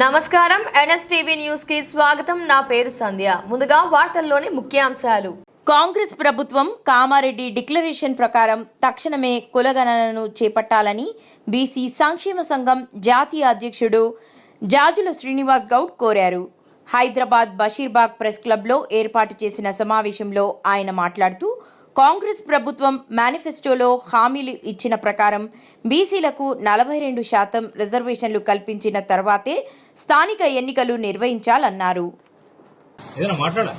నమస్కారం. ఎన్ఎస్టీవీ న్యూస్కి స్వాగతం. నా పేరు సంధ్య. ముందుగా వార్తల్లోని ముఖ్యాంశాలు. కాంగ్రెస్ ప్రభుత్వం కామారెడ్డి డిక్లరేషన్ ప్రకారం తక్షణమే కులగణనను చేపట్టాలని బీసీ సంక్షేమ సంఘం జాతీయ అధ్యక్షుడు జాజుల శ్రీనివాస్ గౌడ్ కోరారు. హైదరాబాద్ బషీర్బాగ్ ప్రెస్ క్లబ్లో ఏర్పాటు చేసిన సమావేశంలో ఆయన మాట్లాడుతూ కాంగ్రెస్ ప్రభుత్వం మేనిఫెస్టోలో హామీలు ఇచ్చిన ప్రకారం బీసీలకు నలభై రెండు శాతం రిజర్వేషన్లు కల్పించిన తర్వాతే స్థానిక ఎన్నికలు నిర్వహించాలన్నారు. ఏదైనా మాట్లాడా?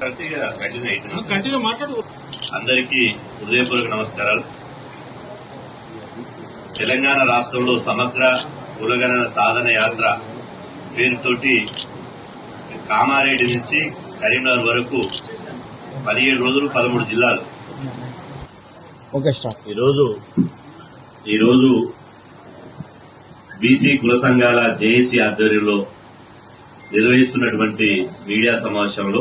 కంటిన్యూ అవుతున్నాం. కంటిన్యూ మాట్లాడు. అందరికీ హృదయపూర్వక నమస్కారాలు. తెలంగాణ రాష్ట్రంలో సమగ్ర కులగణన సాధన యాత్ర పేరుతోటి కామారెడ్డి నుంచి కరీంనగర్ వరకు పదిహేడు రోజులు పదమూడు జిల్లాలు. ఈరోజు ఈరోజు బీసీ కుల సంఘాల జేఏసీ ఆధ్వర్యంలో నిర్వహిస్తున్నటువంటి మీడియా సమావేశంలో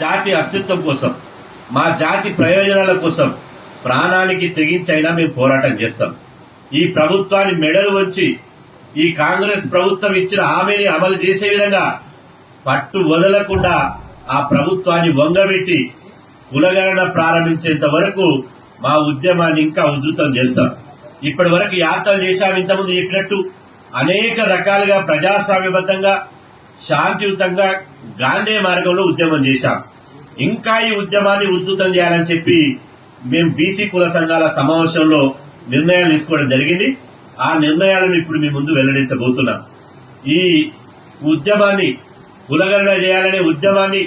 జాతి అస్తిత్వం కోసం మా జాతి ప్రయోజనాల కోసం ప్రాణానికి తెగించైనా మేము పోరాటం చేస్తాం. ఈ ప్రభుత్వాన్ని మెడలు వచ్చి ఈ కాంగ్రెస్ ప్రభుత్వం ఇచ్చిన హామీని అమలు చేసే విధంగా పట్టు వదలకుండా ఆ ప్రభుత్వాన్ని వంగబెట్టి కులగణన ప్రారంభించేంత వరకు మా ఉద్యమాన్ని ఇంకా ఉధృతం చేస్తాం. ఇప్పటి వరకు యాత్రలు చేశాం ఇంతకుముందు చెప్పినట్టు అనేక రకాలుగా ప్రజాస్వామ్యబద్ధంగా శాంతియుతంగా గాంధీ మార్గంలో ఉద్యమం చేశాం. ఇంకా ఈ ఉద్యమాన్ని ఉధృతం చేయాలని చెప్పి మేము బీసీ కుల సంఘాల సమావేశంలో నిర్ణయాలు తీసుకోవడం జరిగింది. ఆ నిర్ణయాలను ఇప్పుడు మీ ముందు వెల్లడించబోతున్నాం. ఈ ఉద్యమాన్ని కులగణన చేయాలనే ఉద్యమాన్ని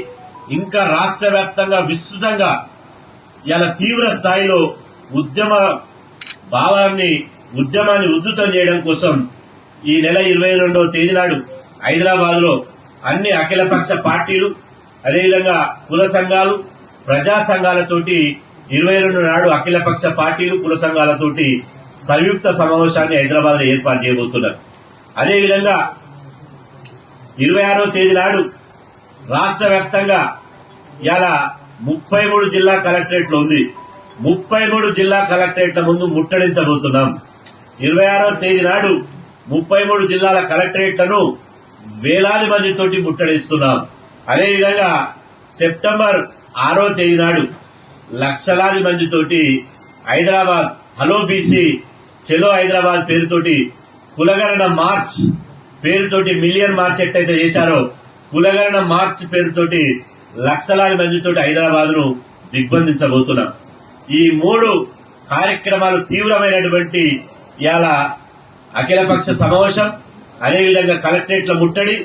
ఇంకా రాష్ట్ర వ్యాప్తంగా విస్తృతంగా ఇలా తీవ్ర స్థాయిలో ఉద్యమ భావాన్ని ఉద్యమాన్ని ఉధృతం చేయడం కోసం ఈ నెల ఇరవై రెండవ తేదీ నాడు హైదరాబాద్లో అన్ని అఖిలపక్ష పార్టీలు అదేవిధంగా కుల సంఘాలు ప్రజా సంఘాలతోటి ఇరవై రెండు నాడు అఖిలపక్ష పార్టీలు కుల సంఘాలతోటి సంయుక్త సమావేశాన్ని హైదరాబాద్లో ఏర్పాటు చేయబోతున్నారు. అదేవిధంగా ఇరవై ఆరో తేదీ నాడు రాష్ట్ర వ్యాప్తంగా ఇలా ముప్పై మూడు జిల్లా కలెక్టరేట్లు ఉంది. ముప్పై మూడు జిల్లా కలెక్టరేట్ల ముందు ముట్టడించబోతున్నాం. ఇరవై ఆరో తేదీ నాడు ముప్పై మూడు జిల్లాల కలెక్టరేట్లను వేలాది మందితోటి ముట్టడిస్తున్నాం. అదేవిధంగా సెప్టెంబర్ ఆరో తేదీ నాడు లక్షలాది మందితోటి హైదరాబాద్ హలో బీసీ చెలో హైదరాబాద్ పేరుతోటి కులగరణ మార్చ్ పేరుతోటి మిలియన్ మార్చ్ ఎట్టయితే చేశారో కులగణన మార్చ్ పేరుతోటి లక్షలాది మందితోటి హైదరాబాద్ను దిగ్బంధించబోతున్నాం. ఈ మూడు కార్యక్రమాలు తీవ్రమైనటువంటి ఇవాళ అఖిలపక్ష సమావేశం అదేవిధంగా కలెక్టరేట్ల ముట్టడి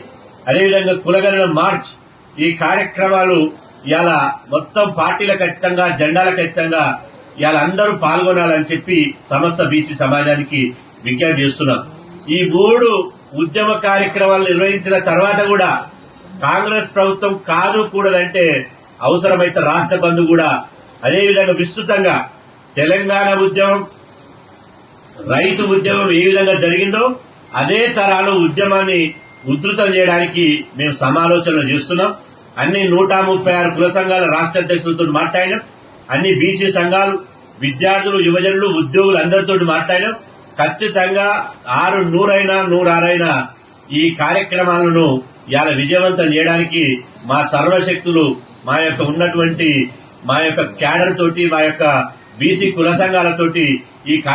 అదేవిధంగా కులగణన మార్చ్. ఈ కార్యక్రమాలు ఇవాళ మొత్తం పార్టీల ఖచ్చితంగా జెండాల ఖచ్చితంగా ఇవాళ అందరూ పాల్గొనాలని చెప్పి సమస్త బీసీ సమాజానికి విజ్ఞప్తి చేస్తున్నాం. ఈ మూడు ఉద్యమ కార్యక్రమాలు నిర్వహించిన తర్వాత కూడా కాంగ్రెస్ ప్రభుత్వం కాదు కూడదంటే అవసరమైతే రాష్ట్ర బంధు కూడా. అదేవిధంగా విస్తృతంగా తెలంగాణ ఉద్యమం రైతు ఉద్యమం ఏ విధంగా జరిగిందో అదే తరాలు ఉద్యమాన్ని ఉధృతం చేయడానికి మేము సమాలోచనలు చేస్తున్నాం. అన్ని నూట ముప్పై ఆరు కుల సంఘాల రాష్ట్ర అధ్యక్షులతో మాట్లాడినాం. అన్ని బీసీ సంఘాలు విద్యార్థులు యువజనులు ఉద్యోగులు అందరితో మాట్లాడినాం. ఖచ్చితంగా ఆరు నూరైనా నూరారైనా ఈ కార్యక్రమాలను ఇలా విజయవంతం చేయడానికి మా సర్వశక్తులు మా యొక్క ఉన్నటువంటి మా యొక్క క్యాడర్ తోటి మా యొక్క బీసీ కుల సంఘాలతోటి ఈ